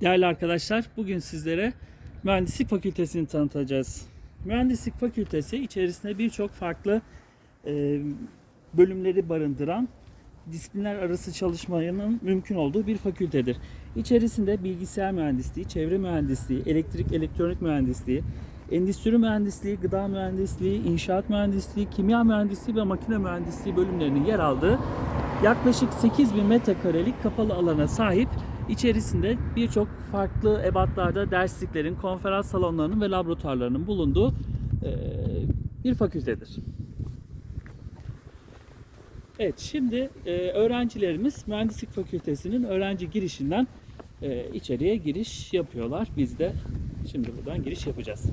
Değerli arkadaşlar, bugün sizlere Mühendislik Fakültesini tanıtacağız. Mühendislik Fakültesi içerisinde birçok farklı e, bölümleri barındıran disiplinler arası çalışmanın mümkün olduğu bir fakültedir. İçerisinde bilgisayar mühendisliği, çevre mühendisliği, elektrik elektronik mühendisliği, endüstri mühendisliği, gıda mühendisliği, inşaat mühendisliği, kimya mühendisliği ve makine mühendisliği bölümlerinin yer aldığı yaklaşık 8000 metrekarelik kapalı alana sahip içerisinde birçok farklı ebatlarda dersliklerin, konferans salonlarının ve laboratuvarlarının bulunduğu bir fakültedir. Evet, şimdi öğrencilerimiz Mühendislik Fakültesinin öğrenci girişinden içeriye giriş yapıyorlar. Biz de şimdi buradan giriş yapacağız.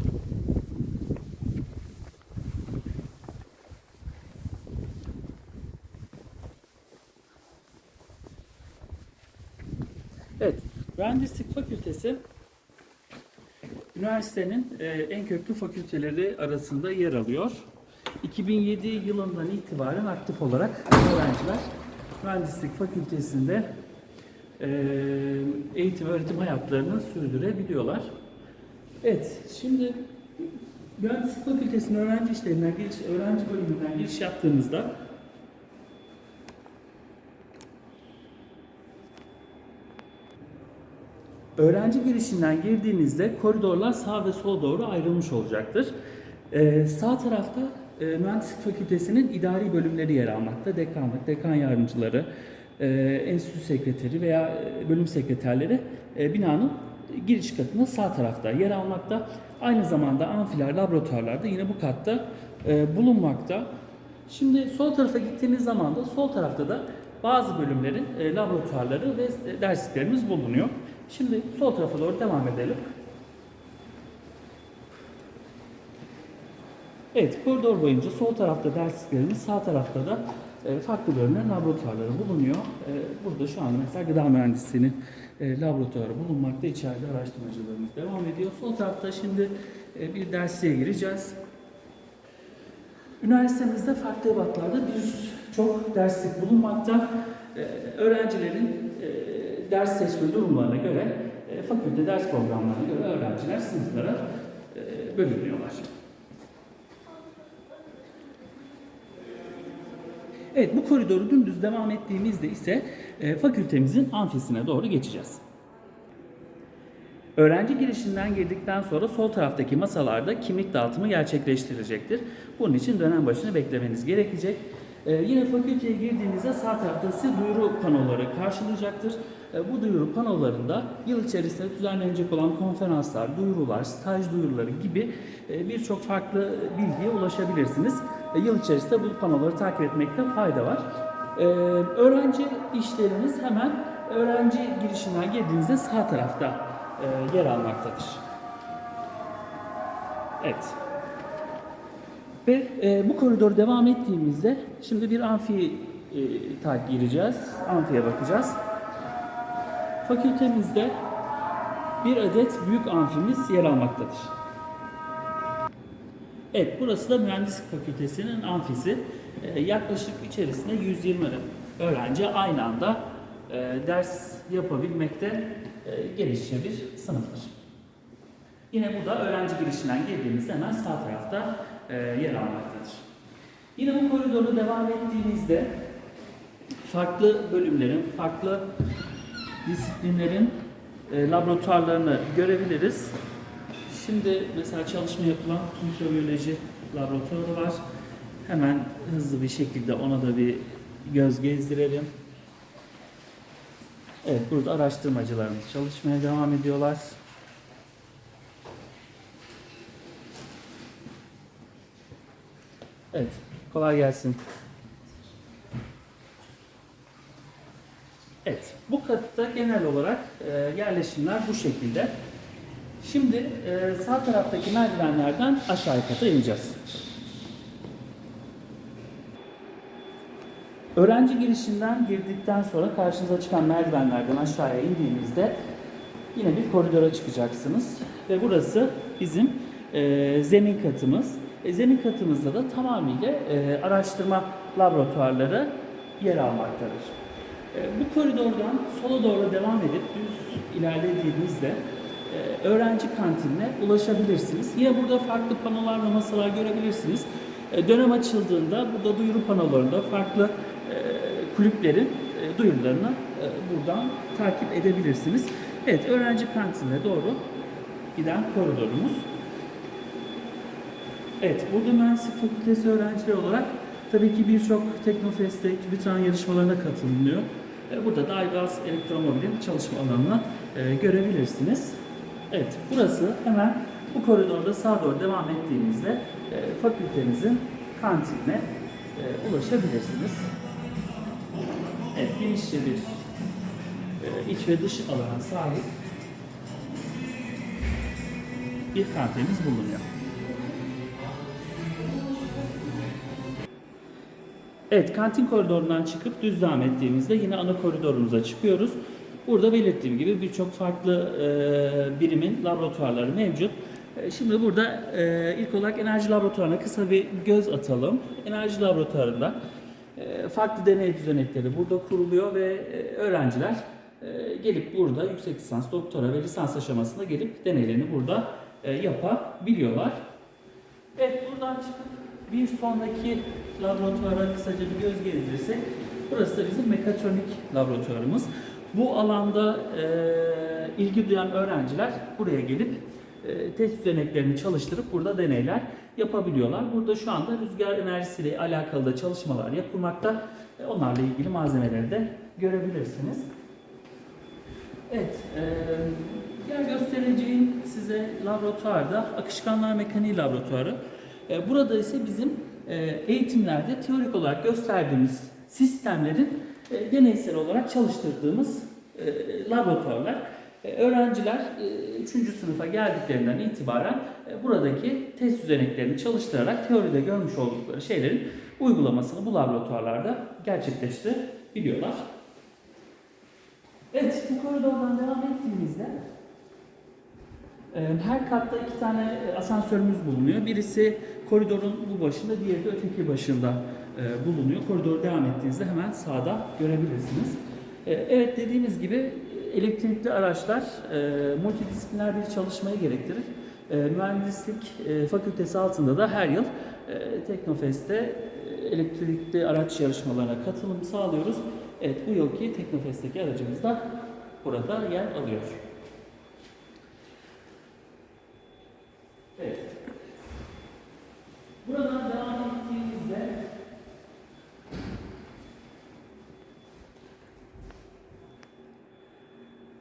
Evet, Mühendislik Fakültesi üniversitenin e, en köklü fakülteleri arasında yer alıyor. 2007 yılından itibaren aktif olarak öğrenciler Mühendislik Fakültesinde e, eğitim öğretim hayatlarını sürdürebiliyorlar. Evet, şimdi Mühendislik Fakültesi'nin öğrenci işlerinden giriş, öğrenci bölümünden giriş yaptığınızda Öğrenci girişinden girdiğinizde koridorlar sağ ve sola doğru ayrılmış olacaktır. Ee, sağ tarafta e, Mühendislik Fakültesi'nin idari bölümleri yer almakta. Dekanlık, dekan yardımcıları, e, enstitü sekreteri veya e, bölüm sekreterleri e, binanın giriş katında sağ tarafta yer almakta. Aynı zamanda amfiler, laboratuvarlar da yine bu katta e, bulunmakta. Şimdi sol tarafa gittiğiniz zaman da sol tarafta da bazı bölümlerin e, laboratuvarları ve e, dersliklerimiz bulunuyor. Şimdi sol tarafa doğru devam edelim. Evet, koridor boyunca sol tarafta dersliklerimiz, sağ tarafta da e, farklı bölümlerin laboratuvarları bulunuyor. E, burada şu anda mesela gıda mühendisliğinin e, laboratuvarı bulunmakta. İçeride araştırmacılarımız devam ediyor. Sol tarafta şimdi e, bir dersliğe gireceğiz. Üniversitemizde farklı ebatlarda birçok derslik bulunmakta. Ee, öğrencilerin e, ders seçme durumlarına göre, e, fakülte ders programlarına göre öğrenciler sınıflara e, bölünüyorlar. Evet, bu koridoru dümdüz devam ettiğimizde ise e, fakültemizin amfisine doğru geçeceğiz. Öğrenci girişinden girdikten sonra sol taraftaki masalarda kimlik dağıtımı gerçekleştirilecektir. Bunun için dönem başını beklemeniz gerekecek. Ee, yine fakülteye girdiğinizde sağ tarafta sizi duyuru panoları karşılayacaktır. Ee, bu duyuru panolarında yıl içerisinde düzenlenecek olan konferanslar, duyurular, staj duyuruları gibi e, birçok farklı bilgiye ulaşabilirsiniz. E, yıl içerisinde bu panoları takip etmekte fayda var. Ee, öğrenci işleriniz hemen öğrenci girişinden girdiğinizde sağ tarafta e, yer almaktadır. Evet. Ve e, bu koridoru devam ettiğimizde şimdi bir amfi e, takip gireceğiz. Amfiye bakacağız. Fakültemizde bir adet büyük amfimiz yer almaktadır. Evet, burası da Mühendislik Fakültesi'nin amfisi. Ee, yaklaşık içerisinde 120 öğrenci aynı anda e, ders yapabilmekte e, gelişçe bir sınıftır. Yine bu da öğrenci girişinden girdiğimizde hemen sağ tarafta e, yer almaktadır. Yine bu koridoru devam ettiğimizde farklı bölümlerin, farklı disiplinlerin e, laboratuvarlarını görebiliriz. Şimdi mesela çalışma yapılan mikrobiyoloji laboratuvarı var. Hemen hızlı bir şekilde ona da bir göz gezdirelim. Evet, burada araştırmacılarımız çalışmaya devam ediyorlar. Evet, kolay gelsin. Evet, bu katta genel olarak e, yerleşimler bu şekilde. Şimdi e, sağ taraftaki merdivenlerden aşağı kata ineceğiz. Öğrenci girişinden girdikten sonra karşınıza çıkan merdivenlerden aşağıya indiğinizde yine bir koridora çıkacaksınız. Ve burası bizim e, zemin katımız. E, zemin katımızda da tamamıyla e, araştırma laboratuvarları yer almaktadır. E, bu koridordan sola doğru devam edip düz ilerlediğinizde e, öğrenci kantinine ulaşabilirsiniz. Yine burada farklı panolar ve masalar görebilirsiniz. E, dönem açıldığında burada duyuru panolarında farklı e, kulüplerin e, duyurularını e, buradan takip edebilirsiniz. Evet, öğrenci kantinine doğru giden koridorumuz. Evet, burada mühendislik fakültesi öğrencileri olarak tabii ki birçok Teknofest'te, TÜBİTAK yarışmalarına katılınıyor. E, Burada da Aygaz Elektromobil'in çalışma alanını e, görebilirsiniz. Evet, burası hemen bu koridorda sağa doğru devam ettiğinizde e, fakültemizin kantinine ulaşabilirsiniz. Evet, genişçe bir iç ve dış alana sahip bir kantinimiz bulunuyor. Evet, kantin koridorundan çıkıp düz devam ettiğimizde yine ana koridorumuza çıkıyoruz. Burada belirttiğim gibi birçok farklı e, birimin laboratuvarları mevcut. E, şimdi burada e, ilk olarak enerji laboratuvarına kısa bir göz atalım. Enerji laboratuvarında e, farklı deney düzenekleri burada kuruluyor ve e, öğrenciler e, gelip burada yüksek lisans, doktora ve lisans aşamasında gelip deneylerini burada e, yapabiliyorlar. Evet buradan çıkıp bir sonraki laboratuvara kısaca bir göz gezdirirsek burası da bizim mekatronik laboratuvarımız. Bu alanda e, ilgi duyan öğrenciler buraya gelip e, test düzeneklerini çalıştırıp burada deneyler yapabiliyorlar. Burada şu anda rüzgar enerjisiyle alakalı da çalışmalar yapılmakta. E, onlarla ilgili malzemeleri de görebilirsiniz. Evet, e, diğer göstereceğim size laboratuvarda akışkanlar mekaniği laboratuvarı. E, burada ise bizim eğitimlerde teorik olarak gösterdiğimiz sistemlerin e, deneysel olarak çalıştırdığımız e, laboratuvarlar. E, öğrenciler 3. sınıfa geldiklerinden itibaren e, buradaki test düzeneklerini çalıştırarak teoride görmüş oldukları şeylerin uygulamasını bu laboratuvarlarda gerçekleştirebiliyorlar. Evet, bu koridordan devam ettiğimizde e, her katta iki tane e, asansörümüz bulunuyor. Birisi koridorun bu başında, diğeri de öteki başında e, bulunuyor. Koridor devam ettiğinizde hemen sağda görebilirsiniz. E, Evet dediğimiz gibi elektrikli araçlar e, multidisipliner bir çalışmayı gerektirir. E, Mühendislik e, fakültesi altında da her yıl e, Teknofest'te e, elektrikli araç yarışmalarına katılım sağlıyoruz. Evet bu yılki Teknofest'teki aracımız da burada yer alıyor. Evet. Buradan devam ettiğimizde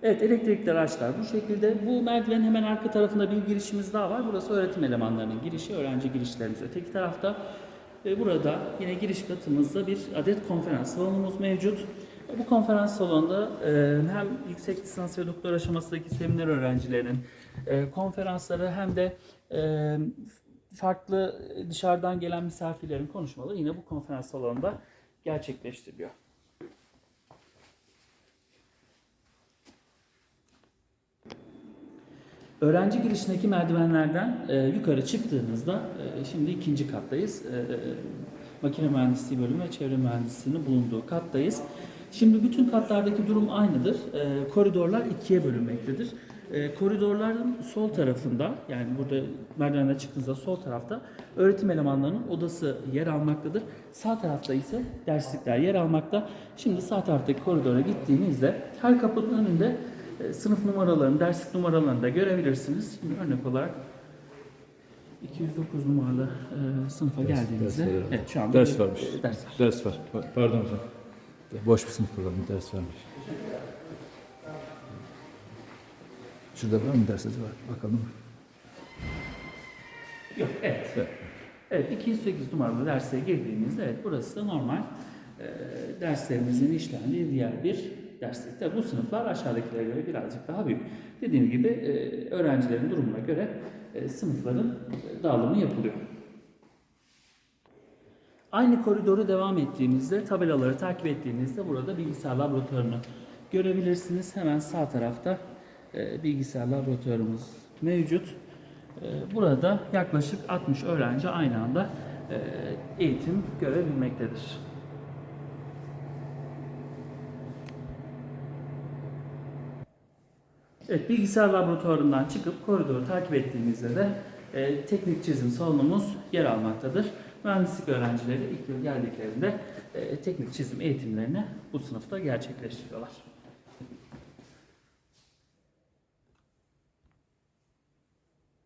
Evet elektrikli araçlar bu şekilde. Bu merdivenin hemen arka tarafında bir girişimiz daha var. Burası öğretim elemanlarının girişi, öğrenci girişlerimiz. Öteki tarafta burada yine giriş katımızda bir adet konferans salonumuz mevcut. Bu konferans salonunda e, hem yüksek lisans ve doktor aşamasındaki seminer öğrencilerinin e, konferansları hem de e, farklı dışarıdan gelen misafirlerin konuşmaları yine bu konferans salonunda gerçekleştiriliyor. Öğrenci girişindeki merdivenlerden e, yukarı çıktığımızda e, şimdi ikinci kattayız. E, e, makine mühendisliği bölümü ve çevre mühendisliğinin bulunduğu kattayız. Şimdi bütün katlardaki durum aynıdır. E, koridorlar ikiye bölünmektedir. E, koridorların sol tarafında yani burada merdivenden çıktığınızda sol tarafta öğretim elemanlarının odası yer almaktadır. Sağ tarafta ise derslikler yer almakta. Şimdi sağ taraftaki koridora gittiğinizde her kapının önünde sınıf numaralarını, derslik numaralarını da görebilirsiniz. Şimdi örnek olarak 209 numaralı e, sınıfa geldiğinizde ders veriyor. evet şu anda Ders bir- varmış. Ders var. Ders var. Pa- Pardon hocam. Boş bir sınıf programı ders vermiş. Şurada var mı dersleri var? Bakalım. Yok, evet. Evet. Evet, 208 numaralı derse girdiğimizde evet burası da normal e, derslerimizin işlendiği diğer bir derslik. Tabii bu sınıflar aşağıdakilere göre birazcık daha büyük. Dediğim gibi e, öğrencilerin durumuna göre e, sınıfların e, dağılımı yapılıyor. Aynı koridoru devam ettiğimizde tabelaları takip ettiğinizde burada bilgisayar laboratuvarını görebilirsiniz. Hemen sağ tarafta bilgisayar laboratuvarımız mevcut. Burada yaklaşık 60 öğrenci aynı anda eğitim görebilmektedir. Evet, bilgisayar laboratuvarından çıkıp koridoru takip ettiğimizde de e, teknik çizim salonumuz yer almaktadır. Mühendislik öğrencileri ilk yıl geldiklerinde e, teknik çizim eğitimlerini bu sınıfta gerçekleştiriyorlar.